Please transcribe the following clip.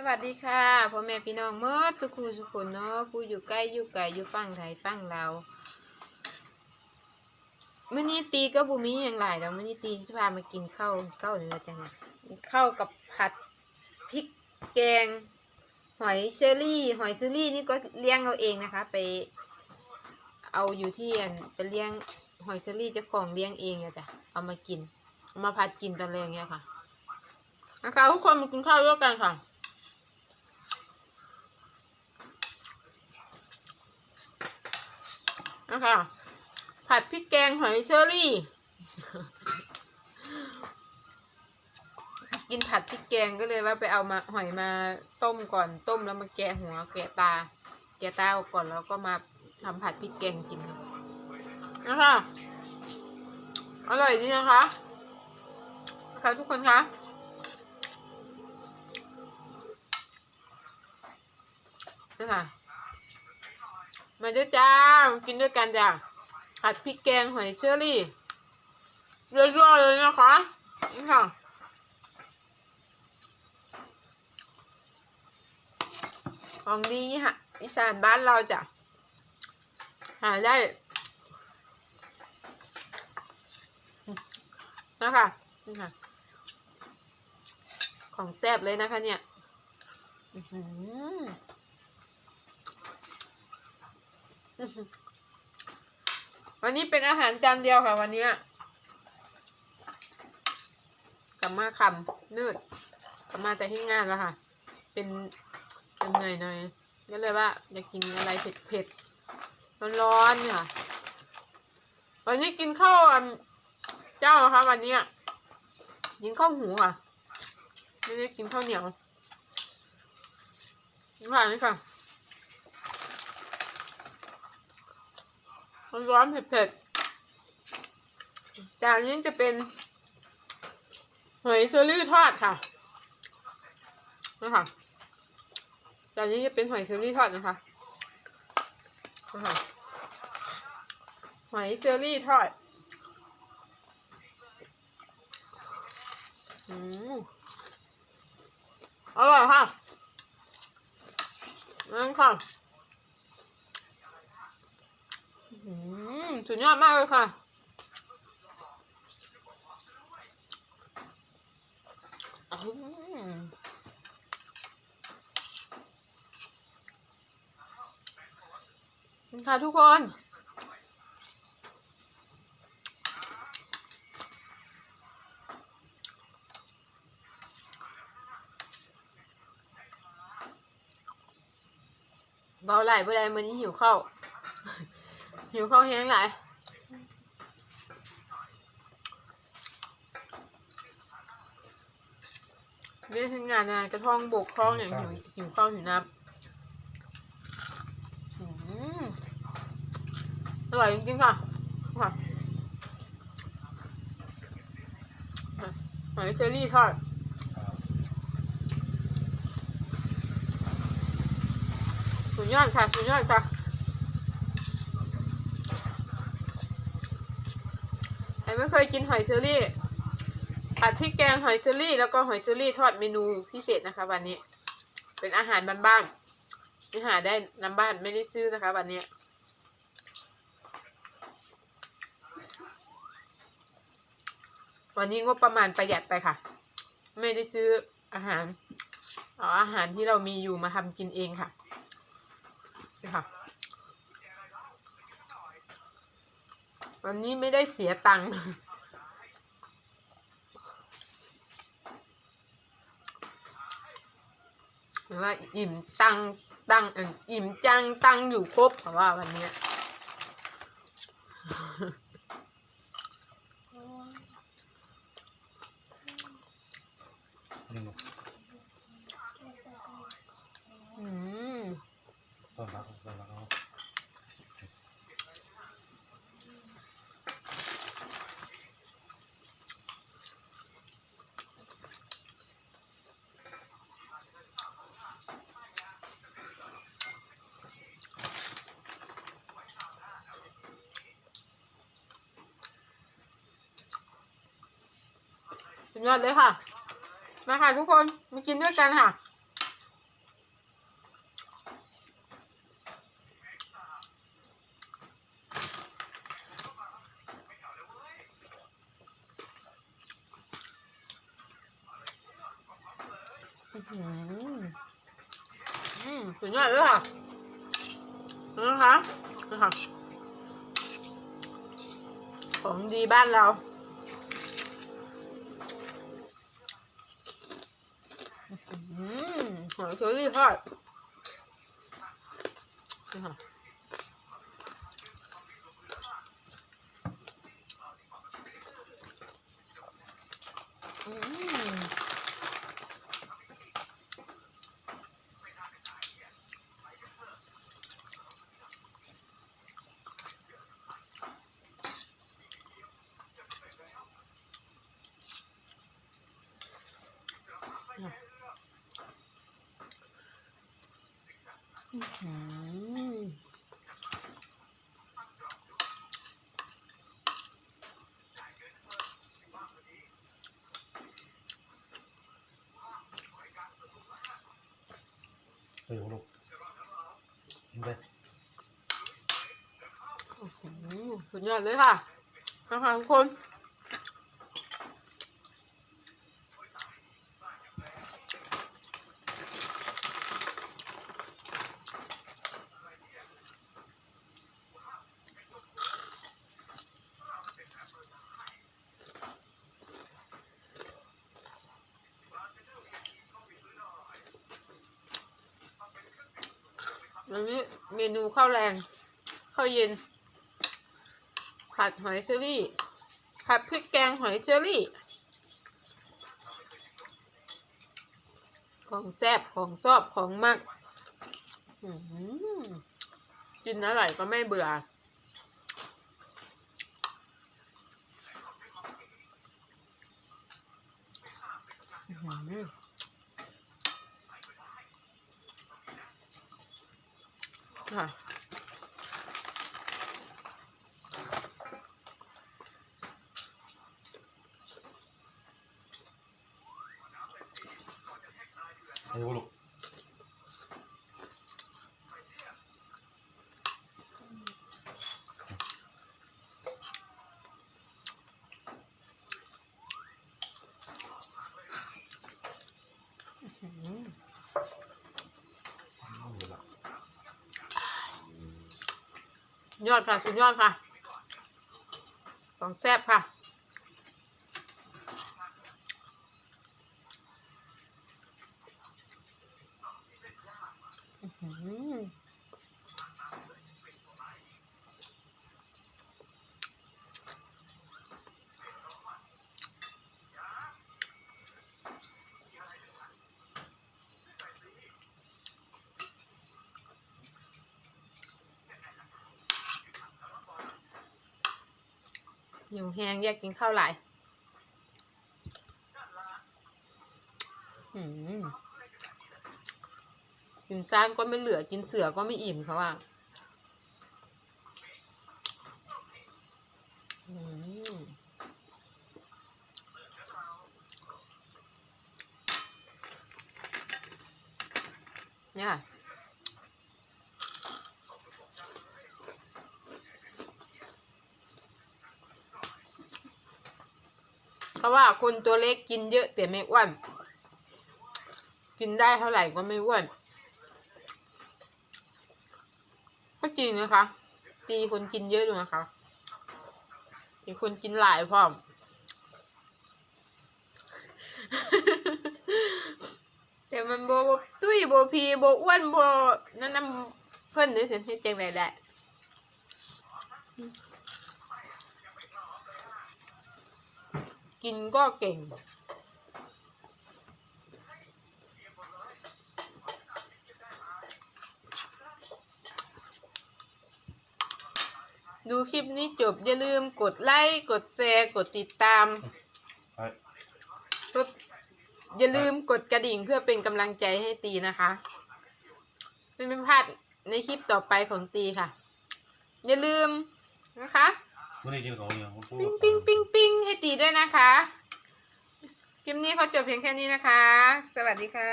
สวัสดีค่ะพ่อแม่พี่น้องเมื่อสุขุสุขนเนาะผู้อยู่ใกล้อยู่ไกลอยู่ฝั่งไทยฝั่งลาวมื้อนี้ตีก็บุมีอย่างหลายแล้วมื้อนี้ตีจะพามากินข้าวข้าวเนื้อจังนะข้าวกับผัดพริกแกง หอยเชอรี่ หอยเชอรี่นี่ก็เลี้ยงเอาเองนะคะ ไป เอาอยู่ที่อันไปเลี้ยงหอยเชอรี่เจ้าของเลี้ยงเองอะจ้ะเอามากินเอามาผัดกินตอนแรงเนี่ยค่ะนะคะทุกคนมากินข้าวด้วยกันค่ะ นะคะ ผัดพริกแกงหอยเชอรี่ กินผัดพริกแกงก็เลยว่าไปเอามาหอยมาต้มก่อนต้มแล้วมาแกะหัวแกะตา แกะตาออกก่อนแล้วก็มาทำผัดพริกแกงกินนะคะอร่อยดีนะคะนะคะทุกคนคะนะคะ มาด้วยจ้ามากินด้วยกันจ้ะผัดพริกแกงหอยเชอรี่เยอะๆเลยนะคะนี่ค่ะของดีฮะอีสานบ้านเราจ้ะหาได้นะคะนี่ค่ะ ของแซ่บเลยนะคะเนี่ย อื้อหือ วันนี้เป็นอาหารจานเดียวค่ะ วันนี้กลับมาคำนืดกลับมาจากที่งานแล้วค่ะ เป็นเป็นเหนื่อยหน่อยก็เลยว่า อยากกินอะไรเผ็ดเผ็ดร้อนๆเนี่ยค่ะ วันนี้กินข้าวเจ้านะคะวันนี้กินข้าวหูค่ะไม่ได้กินข้าวเหนียวนี่ค่ะนี่ค่ะ ร้อนๆเผ็ดๆจานนี้จะเป็นหอยเชอรี่ทอดค่ะนะคะจานนี้จะเป็นหอยเชอรี่ทอดนะคะนะคะหอยเชอรี่ทอดอืมอร่อยค่ะนั่นค่ะ อืมสุดยอดมากเลยค่ะอืมค่ะทุกคน เบาไหลเบาไหลมือนี้หิวข้าว หิวข้าวแห้งหลายเรียกงานงานกระท่องบกท้องอย่างหิวหิวข้าวหิวน้ำอืมอร่อยจริงๆค่ะค่ะหอยเชอรี่ทอดสุดยอดค่ะสุดยอดค่ะ ใครไม่เคยกินหอยเชอรี่ผัดพริกแกงหอยเชอรี่ แล้วก็หอยเชอรี่ทอดเมนูพิเศษนะคะ วันนี้ เป็นอาหารบ้านๆที่หาได้น้ำบ้านไม่ได้ซื้อนะคะ วันนี้วันนี้งบประมาณประหยัดไปค่ะ ไม่ได้ซื้ออาหารเอาอาหารที่เรามีอยู่มาทำกินเองค่ะนี่ค่ะ วันนี้ไม่ได้เสียตังค์หรือว่าอิ่มตังตังอิ่มอิ่มจังตังอยู่ครบเพราะว่าวันนี้ สุดยอดเลยค่ะ มาค่ะทุกคนมากินด้วยกันค่ะอืมสุดยอดเลยค่ะนะคะนะคะของดีบ้านเรา มหอยเชอ เฮ้ยลูกกินไปอืมสุดยอดเลยค่ะนะคะทุกคน วันนี้ เมนูข้าวแรงข้าวเย็น ผัดหอยเชอรี่ ผัดพริกแกงหอยเชอรี่ ของแซบของชอบของมากอื้อหือกินอร่อยก็ไม่เบื่อ ค่ะเฮ้ยลูก ยอดค่ะ สุดยอดค่ะของแซ่บค่ะอื หิวแห้งอยากกินข้าวหลายกินซ้างก็ไม่เหลือกินเสือก็ไม่อิ่มเขาว่าเนี่ย เขาว่าคนตัวเล็กกินเยอะแต่ไม่อ้วน กินได้เท่าไหร่ก็ไม่อ้วน ก็จริงนะคะ ตีคนกินเยอะดูนะคะตีคนกินหลายพร้อม แต่มันโบตุ้ยโบพีโบอ้วนโบนั่นน้ำเพิ่นนี่สิให้เจงไรได้ กินก็เก่ง ดูคลิปนี้จบอย่าลืมกดไลค์ กดแชร์ กดติดตามเฮ้ยปุ๊บอย่าลืมกดกระดิ่งเพื่อเป็นกำลังใจให้ตีนะคะไม่เป็นพลาดในคลิปต่อไปของตีค่ะ อย่าลืมนะคะ ไม่ได้กินของอย่างของกูปิ้งปิ้งปิ้งปิ้งให้ตีด้วยนะคะ คลิปนี้เขาจบเพียงแค่นี้นะคะ สวัสดีค่ะ